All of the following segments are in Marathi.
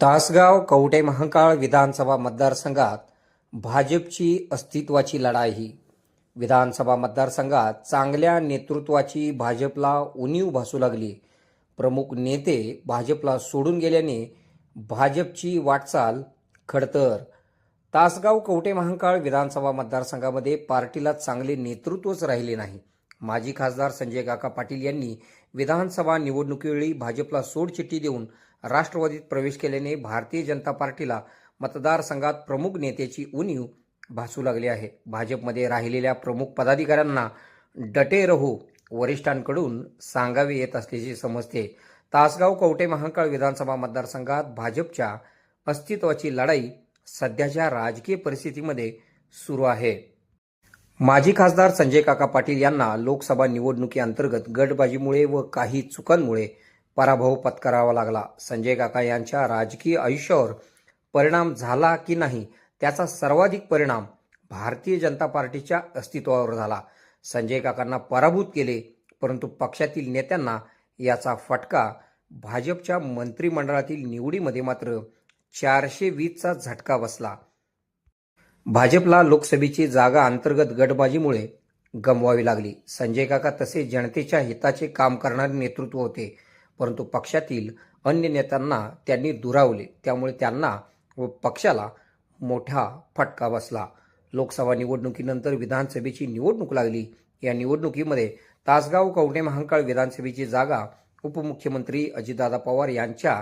तासगाव कवटे महाकाळ विधानसभा मतदारसंघात भाजपची अस्तित्वाची लढाई विधानसभा मतदारसंघात चांगल्या नेतृत्वाची भाजपला उणीव भासू लागली. प्रमुख नेते भाजपला सोडून गेल्याने भाजपची वाटचाल खडतर. तासगाव कवटे महाकाळ विधानसभा मतदारसंघामध्ये पार्टीला चांगले नेतृत्वच राहिले नाही. माजी खासदार संजय काका पाटील यांनी विधानसभा निवडणुकीवेळी भाजपला सोडचिठ्ठी देऊन राष्ट्रवादीत प्रवेश केल्याने भारतीय जनता पार्टीला मतदारसंघात प्रमुख नेत्याची उणीव भासू लागली आहे. भाजपमध्ये राहिलेल्या प्रमुख पदाधिकाऱ्यांना डटे रहो वरिष्ठांकडून सांगावे येत असल्याचे समजते. तासगाव कवटे महांकाळ विधानसभा मतदारसंघात भाजपच्या अस्तित्वाची लढाई सध्याच्या राजकीय परिस्थितीमध्ये सुरू आहे. माजी खासदार संजय काका पाटील यांना लोकसभा निवडणुकीअंतर्गत गटबाजीमुळे व काही चुकांमुळे पराभव पत्करावा लागला. संजय काका यांच्या राजकीय आयुष्यावर परिणाम झाला की नाही त्याचा सर्वाधिक परिणाम भारतीय जनता पार्टीच्या अस्तित्वावर झाला. संजय काकांना पराभूत केले परंतु पक्षातील नेत्यांना याचा फटका भाजपच्या मंत्रिमंडळातील निवडीमध्ये मात्र चारशे वीसचा झटका बसला. भाजपला लोकसभेची जागा अंतर्गत गटबाजीमुळे गमवावी लागली. संजय काका तसे जनतेच्या हिताचे काम करणारे नेतृत्व होते. परंतु पक्षातील अन्य नेत्यांना त्यांनी दुरावले. त्यामुळे त्यांना व पक्षाला मोठा फटका बसला. लोकसभा निवडणुकीनंतर विधानसभेची निवडणूक लागली. या निवडणुकीमध्ये तासगाव कवठे महांकाळ विधानसभेची जागा उपमुख्यमंत्री अजितदादा पवार यांच्या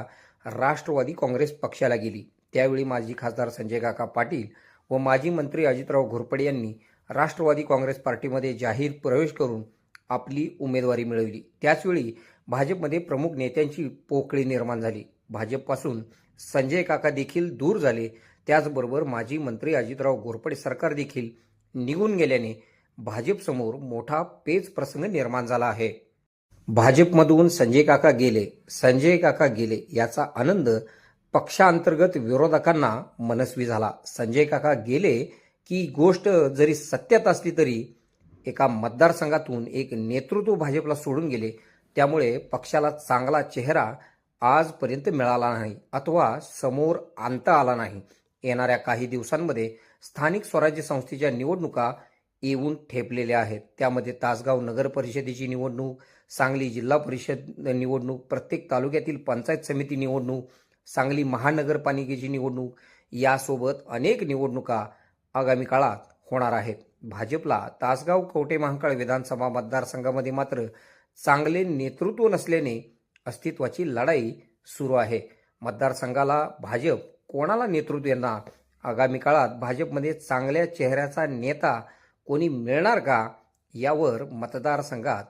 राष्ट्रवादी काँग्रेस पक्षाला गेली. त्यावेळी माजी खासदार संजय काका पाटील व माजी मंत्री अजितराव घोरपडे यांनी राष्ट्रवादी काँग्रेस पार्टीमध्ये जाहीर प्रवेश करून आपली उमेदवारी मिळवली. त्याचवेळी भाजपमध्ये प्रमुख नेत्यांची पोकळी निर्माण झाली. भाजपपासून संजय काका देखील दूर झाले. त्याचबरोबर माजी मंत्री अजितराव घोरपडे सरकार देखील निघून गेल्याने भाजपसमोर मोठा पेच प्रसंग निर्माण झाला आहे. भाजपमधून संजय काका गेले संजय काका गेले याचा आनंद पक्षांतर्गत विरोधकांना मनस्वी झाला. संजय काका गेले की गोष्ट जरी सत्यात असली तरी एका मतदारसंघातून एक नेतृत्व भाजपला सोडून गेले. त्यामुळे पक्षाला चांगला चेहरा आजपर्यंत मिळाला नाही अथवा समोर आणता आला नाही. येणाऱ्या काही दिवसांमध्ये स्थानिक स्वराज्य संस्थेच्या निवडणुका येऊन ठेपलेल्या आहेत. त्यामध्ये तासगाव नगर परिषदेची निवडणूक सांगली जिल्हा परिषद निवडणूक प्रत्येक तालुक्यातील पंचायत समिती निवडणूक सांगली महानगरपालिकेची निवडणूक यासोबत अनेक निवडणुका आगामी काळात होणार आहेत. भाजपला तासगाव कवटे महांकाळ विधानसभा मतदारसंघामध्ये मात्र चांगले नेतृत्व नसल्याने अस्तित्वाची लढाई सुरू आहे. मतदारसंघाला भाजप कोणाला नेतृत्व देणार? आगामी काळात भाजपमध्ये चांगल्या चेहऱ्याचा नेता कोणी मिळणार का? यावर मतदारसंघात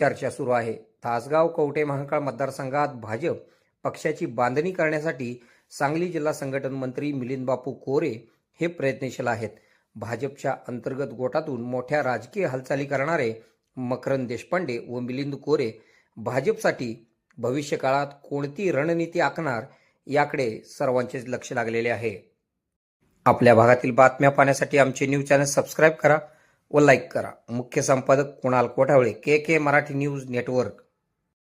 चर्चा सुरू आहे. तासगाव कवटे महांकाळ मतदारसंघात भाजप पक्षाची बांधणी करण्यासाठी सांगली जिल्हा संघटन मंत्री मिलिंद बापू कोरे हे प्रयत्नशील आहेत. भाजपच्या अंतर्गत गोटातून मोठ्या राजकीय हालचाली करणारे मकरंद देशपांडे व मिलिंद कोरे भाजपसाठी भविष्यकाळात कोणती रणनीती आखणार याकडे सर्वांचेच लक्ष लागलेले आहे. आपल्या भागातील बातम्या पाहण्यासाठी आमचे न्यूज चॅनल सबस्क्राईब करा व लाईक करा. मुख्य संपादक Kunal Kothavale K K Marathi news network.